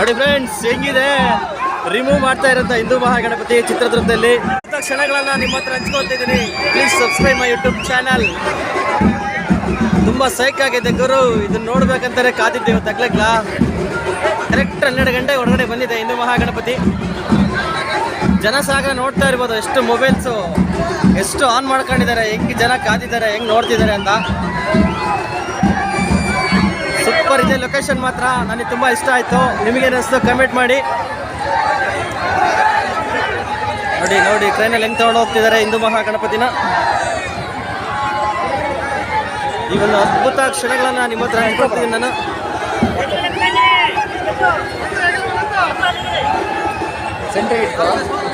ನೋಡಿ ಫ್ರೆಂಡ್ಸ್ ಹೆಂಗಿದೆ? ರಿಮೂವ್ ಮಾಡ್ತಾ ಇರೋಂಥ ಹಿಂದೂ ಮಹಾಗಣಪತಿ ಚಿತ್ರದುರ್ಗದಲ್ಲಿ. ಕ್ಷಣಗಳನ್ನ ನಿಮ್ಮ ಹತ್ರ ಹಂಚ್ಕೊತಿದ್ದೀನಿ please subscribe my YouTube channel ತುಂಬ ಸೈಕ್ ಆಗಿದೆ ಗುರು. ಇದನ್ನ ನೋಡ್ಬೇಕಂತಾರೆ ಕಾದಿದ್ದೇವೆ ತಗ್ಲಗ್ಲ? ಕರೆಕ್ಟ್ ಹನ್ನೆರಡು ಗಂಟೆ ಹೊರಗಡೆ ಬಂದಿದೆ ಹಿಂದೂ ಮಹಾಗಣಪತಿ. ಜನಸಾಗರ ನೋಡ್ತಾ ಇರ್ಬೋದು, ಎಷ್ಟು ಮೊಬೈಲ್ಸು ಎಷ್ಟು ಆನ್ ಮಾಡ್ಕೊಂಡಿದ್ದಾರೆ, ಹೆಂಗೆ ಜನ ಕಾದಿದ್ದಾರೆ, ಹೆಂಗೆ ನೋಡ್ತಿದ್ದಾರೆ ಅಂತ. ಸೂಪರ್ ಇದೆ ಲೊಕೇಶನ್ ಮಾತ್ರ. ನನಗೆ ತುಂಬ ಇಷ್ಟ ಆಯಿತು. ನಿಮಗೆ ಅನಿಸ್ತು ಕಮೆಂಟ್ ಮಾಡಿ. ನೋಡಿ ನೋಡಿ ಟ್ರೈನಲ್ಲಿ ಹೆಂಗೆ ತಗೊಂಡು ಹೋಗ್ತಿದ್ದಾರೆ ಹಿಂದೂ ಮಹಾಗಣಪತಿನ. ಈ ಒಂದು ಅದ್ಭುತ ಕ್ಷಣಗಳನ್ನು ನಿಮ್ಮ ಹತ್ರ ಹೇಳ್ಕೊಡ್ತೀನಿ ನಾನು. ನೋಡಿ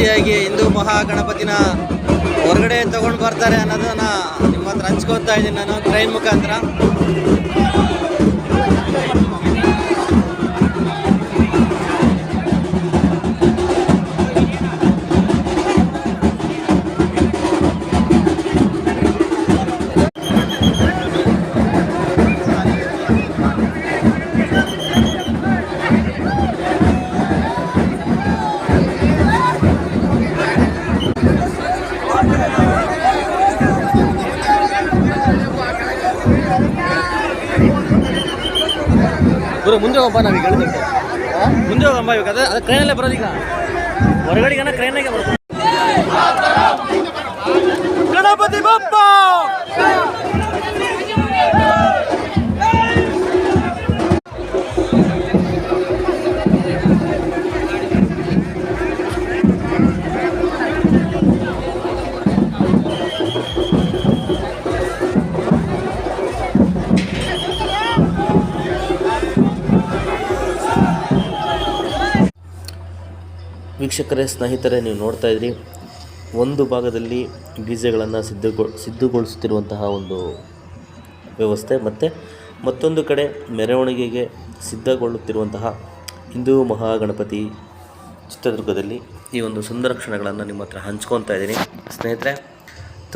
ರೀತಿಯಾಗಿ ಹಿಂದೂ ಮಹಾಗಣಪತಿನ ಹೊರಗಡೆ ತಗೊಂಡು ಬರ್ತಾರೆ ಅನ್ನೋದನ್ನ ನಿಮ್ಮ ಹತ್ರ ಹಂಚ್ಕೊತಾ ಇದ್ದೀನಿ ನಾನು ಟ್ರೈನ್ ಮುಖಾಂತರ. ಗುರು, ಮುಂದೆ ಹೋಗಪ್ಪ ನಾವು ಹೇಳಿದಂತೆ ಮುಂದೆ ಹೋಗಮ್ಮ ಇವಾಗ, ಅದೇ, ಅದು ಟ್ರೈನಲ್ಲೇ ಬರೋದೀಗ. ಹೊರಗಡೆಗನ ಟ್ರೈನಾಗೆ ಬರೋದು ಗಣಪತಿ ಬಪ್ಪ! ವೀಕ್ಷಕರೇ ಸ್ನೇಹಿತರೇ, ನೀವು ನೋಡ್ತಾ ಇದ್ರಿ, ಒಂದು ಭಾಗದಲ್ಲಿ ಬೀಜಗಳನ್ನು ಸಿದ್ಧಗೊ, ಸಿದ್ಧಗೊಳಿಸುತ್ತಿರುವಂತಹ ಒಂದು ವ್ಯವಸ್ಥೆ ಮತ್ತು ಮತ್ತೊಂದು ಕಡೆ ಮೆರವಣಿಗೆಗೆ ಸಿದ್ಧಗೊಳ್ಳುತ್ತಿರುವಂತಹ ಹಿಂದೂ ಮಹಾಗಣಪತಿ ಚಿತ್ರದುರ್ಗದಲ್ಲಿ ಈ ಒಂದು ಸುಂದರ ಕ್ಷಣಗಳನ್ನು ನಿಮ್ಮ ಹತ್ರ ಹಂಚ್ಕೊತಾ ಇದ್ದೀನಿ. ಸ್ನೇಹಿತರೆ,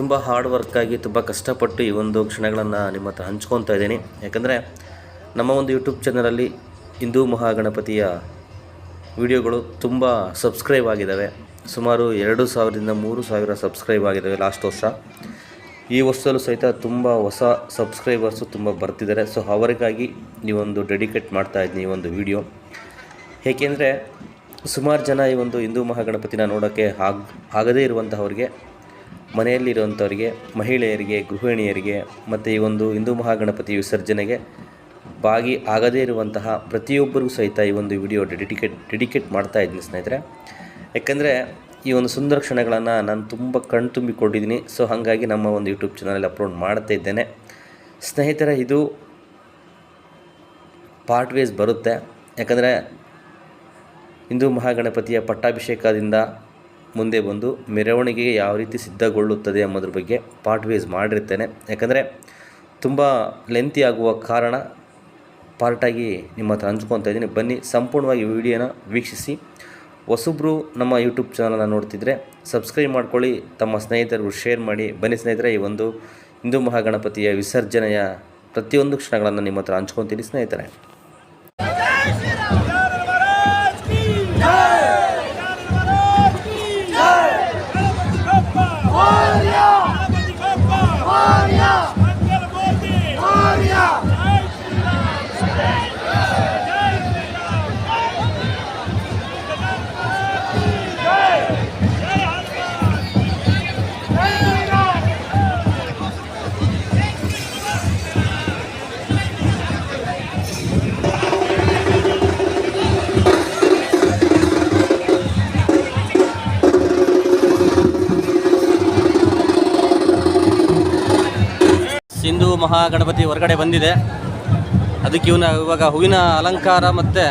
ತುಂಬ ಹಾರ್ಡ್ ವರ್ಕಾಗಿ ತುಂಬ ಕಷ್ಟಪಟ್ಟು ಈ ಒಂದು ಕ್ಷಣಗಳನ್ನು ನಿಮ್ಮ ಹತ್ರ ಹಂಚ್ಕೊತಾ ಇದ್ದೀನಿ. ಯಾಕಂದರೆ ನಮ್ಮ ಒಂದು ಯೂಟ್ಯೂಬ್ ಚಾನಲಲ್ಲಿ ಹಿಂದೂ ಮಹಾಗಣಪತಿಯ ವಿಡಿಯೋಗಳು ತುಂಬ ಸಬ್ಸ್ಕ್ರೈಬ್ ಆಗಿದ್ದಾವೆ ಸುಮಾರು ಎರಡು ಸಾವಿರದಿಂದ ಮೂರು ಸಾವಿರ ಸಬ್ಸ್ಕ್ರೈಬ್ ಆಗಿದ್ದಾವೆ ಲಾಸ್ಟ್ ವರ್ಷ. ಈ ವರ್ಷದಲ್ಲೂ ಸಹಿತ ತುಂಬ ಹೊಸ ಸಬ್ಸ್ಕ್ರೈಬರ್ಸು ತುಂಬ ಬರ್ತಿದ್ದಾರೆ ಸೊ ಅವರಿಗಾಗಿ ಈ ಒಂದು ಡೆಡಿಕೇಟ್ ಮಾಡ್ತಾ ಇದ್ದೀನಿ ಈ ಒಂದು ವಿಡಿಯೋ ಏಕೆಂದರೆ ಸುಮಾರು ಜನ ಈ ಒಂದು ಹಿಂದೂ ಮಹಾಗಣಪತಿನ ನೋಡೋಕ್ಕೆ ಆಗ, ಆಗದೇ ಇರುವಂತಹವ್ರಿಗೆ ಮನೆಯಲ್ಲಿರುವಂಥವ್ರಿಗೆ ಮಹಿಳೆಯರಿಗೆ, ಗೃಹಿಣಿಯರಿಗೆ, ಮತ್ತು ಈ ಒಂದು ಹಿಂದೂ ಮಹಾಗಣಪತಿ ವಿಸರ್ಜನೆಗೆ ಭಾಗಿ ಆಗದೇ ಇರುವಂತಹ ಪ್ರತಿಯೊಬ್ಬರಿಗೂ ಸಹಿತ ಈ ಒಂದು ವಿಡಿಯೋ ಡೆಡಿಕೇಟ್ ಡೆಡಿಕೇಟ್ ಮಾಡ್ತಾ ಇದ್ದೀನಿ ಸ್ನೇಹಿತರೆ. ಯಾಕಂದರೆ ಈ ಒಂದು ಸುಂದರ ಕ್ಷಣಗಳನ್ನು ನಾನು ತುಂಬ ಕಣ್ತುಂಬಿಕೊಂಡಿದ್ದೀನಿ ಸೊ ಹಾಗಾಗಿ ನಮ್ಮ ಒಂದು ಯೂಟ್ಯೂಬ್ ಚಾನಲಲ್ಲಿ ಅಪ್ಲೋಡ್ ಮಾಡ್ತಾ ಇದ್ದೇನೆ. ಸ್ನೇಹಿತರೆ, ಇದು ಪಾರ್ಟ್ ವೇಸ್ ಬರುತ್ತೆ. ಯಾಕಂದರೆ ಹಿಂದೂ ಮಹಾಗಣಪತಿಯ ಪಟ್ಟಾಭಿಷೇಕದಿಂದ ಮುಂದೆ ಬಂದು ಮೆರವಣಿಗೆಗೆ ಯಾವ ರೀತಿ ಸಿದ್ಧಗೊಳ್ಳುತ್ತದೆ ಎಂಬುದ್ರ ಬಗ್ಗೆ ಪಾರ್ಟ್ ವೇಸ್ ಮಾಡಿರ್ತೇನೆ. ಯಾಕಂದರೆ ತುಂಬ ಲೆಂತಿ ಆಗುವ ಕಾರಣ ಪಾರ್ಟಾಗಿ ನಿಮ್ಮ ಹತ್ರ ಹಂಚ್ಕೊತಾ ಇದ್ದೀನಿ. ಬನ್ನಿ, ಸಂಪೂರ್ಣವಾಗಿ ವಿಡಿಯೋನ ವೀಕ್ಷಿಸಿ. ಹೊಸಬ್ರು ನಮ್ಮ ಯೂಟ್ಯೂಬ್ ಚಾನಲನ್ನು ನೋಡ್ತಿದ್ರೆ ಸಬ್ಸ್ಕ್ರೈಬ್ ಮಾಡ್ಕೊಳ್ಳಿ, ತಮ್ಮ ಸ್ನೇಹಿತರಿಗೂ ಶೇರ್ ಮಾಡಿ. ಬನ್ನಿ ಸ್ನೇಹಿತರೆ, ಈ ಒಂದು ಹಿಂದೂ ಮಹಾಗಣಪತಿಯ ವಿಸರ್ಜನೆಯ ಪ್ರತಿಯೊಂದು ಕ್ಷಣಗಳನ್ನು ನಿಮ್ಮ ಹತ್ರ ಹಂಚ್ಕೊತೀನಿ ಸ್ನೇಹಿತರೆ. ಮಹಾಗಣಪತಿ ಹೊರಗಡೆ ಬಂದಿದೆ. ಅದಕ್ಕೆ ಇವನ ಇವಾಗ ಹೂವಿನ ಅಲಂಕಾರ ಮತ್ತು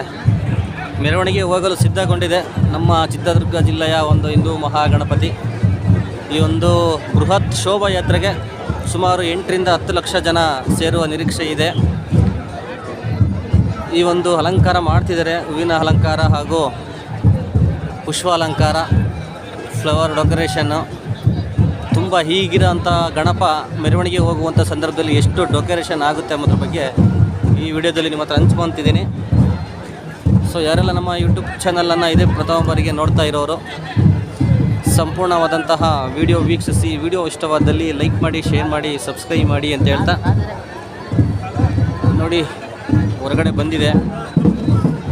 ಮೆರವಣಿಗೆ ಹೋಗಲು ಸಿದ್ಧಗೊಂಡಿದೆ. ನಮ್ಮ ಚಿತ್ರದುರ್ಗ ಜಿಲ್ಲೆಯ ಒಂದು ಹಿಂದೂ ಮಹಾಗಣಪತಿ. ಈ ಒಂದು ಬೃಹತ್ ಶೋಭಾಯಾತ್ರೆಗೆ ಸುಮಾರು ಎಂಟರಿಂದ ಹತ್ತು ಲಕ್ಷ ಜನ ಸೇರುವ ನಿರೀಕ್ಷೆ ಇದೆ. ಈ ಒಂದು ಅಲಂಕಾರ ಮಾಡ್ತಿದ್ದಾರೆ. ಹೂವಿನ ಅಲಂಕಾರ ಹಾಗೂ ಪುಷ್ಪ ಅಲಂಕಾರ ಫ್ಲವರ್ ಡೆಕೋರೇಷನ್ನು ತುಂಬ ಹೀಗಿರೋಂಥ ಗಣಪ ಮೆರವಣಿಗೆ ಹೋಗುವಂಥ ಸಂದರ್ಭದಲ್ಲಿ ಎಷ್ಟು ಡೆಕೋರೇಷನ್ ಆಗುತ್ತೆ ಅನ್ನೋದ್ರ ಬಗ್ಗೆ ಈ ವಿಡಿಯೋದಲ್ಲಿ ನಿಮ್ಮ ಹತ್ರ ಹಂಚ್ಕೊತಿದ್ದೀನಿ. ಸೊ ಯಾರೆಲ್ಲ ನಮ್ಮ ಯೂಟ್ಯೂಬ್ ಚಾನಲನ್ನು ಇದೇ ಪ್ರಥಮ ಬಾರಿಗೆ ನೋಡ್ತಾ ಇರೋರು, ಸಂಪೂರ್ಣವಾದಂತಹ ವಿಡಿಯೋ ವೀಕ್ಷಿಸಿ ವಿಡಿಯೋ ಇಷ್ಟವಾದಲ್ಲಿ ಲೈಕ್ ಮಾಡಿ ಶೇರ್ ಮಾಡಿ ಸಬ್ಸ್ಕ್ರೈಬ್ ಮಾಡಿ ಅಂತ ಹೇಳ್ತಾ ನೋಡಿ, ಹೊರಗಡೆ ಬಂದಿದೆ.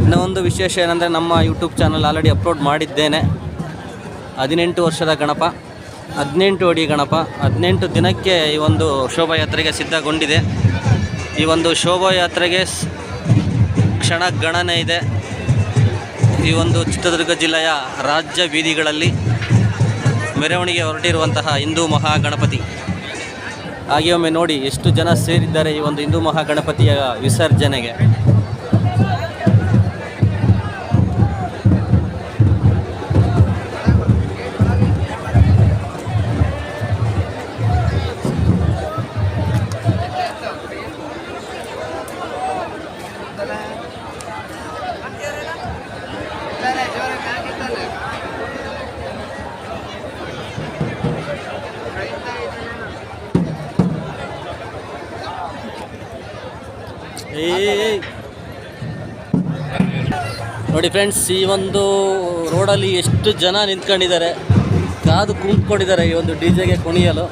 ಇನ್ನೊಂದು ವಿಶೇಷ ಏನಂದರೆ ನಮ್ಮ ಯೂಟ್ಯೂಬ್ ಚಾನಲ್ ಆಲ್ರೆಡಿ ಅಪ್ಲೋಡ್ ಮಾಡಿದ್ದೇನೆ. ಹದಿನೆಂಟು ವರ್ಷದ ಗಣಪ. ಹದಿನೆಂಟು ಅಡಿ ಗಣಪ, ಹದಿನೆಂಟು ದಿನಕ್ಕೆ ಈ ಒಂದು ಶೋಭಾಯಾತ್ರೆಗೆ ಸಿದ್ಧಗೊಂಡಿದೆ. ಈ ಒಂದು ಶೋಭಾಯಾತ್ರೆಗೆ ಕ್ಷಣ ಗಣನೆ ಇದೆ. ಈ ಒಂದು ಚಿತ್ರದುರ್ಗ ಜಿಲ್ಲೆಯ ರಾಜ್ಯ ಬೀದಿಗಳಲ್ಲಿ ಮೆರವಣಿಗೆ ಹೊರಟಿರುವಂತಹ ಹಿಂದೂ ಮಹಾಗಣಪತಿ. ಹಾಗೆ ಒಮ್ಮೆ ನೋಡಿ ಎಷ್ಟು ಜನ ಸೇರಿದ್ದಾರೆ ಈ ಒಂದು ಹಿಂದೂ ಮಹಾಗಣಪತಿಯ ವಿಸರ್ಜನೆಗೆ. ನೋಡಿ ಫ್ರೆಂಡ್ಸ್ ಈ ಒಂದು ರೋಡಲ್ಲಿ ಎಷ್ಟು ಜನ ನಿಂತ್ಕೊಂಡಿದ್ದಾರೆ. ಕಾದು ಕುಂತ್ಕೊಂಡಿದ್ದಾರೆ ಈ ಒಂದು ಡಿ ಜೆಗೆ ಕುಣಿಯಲು.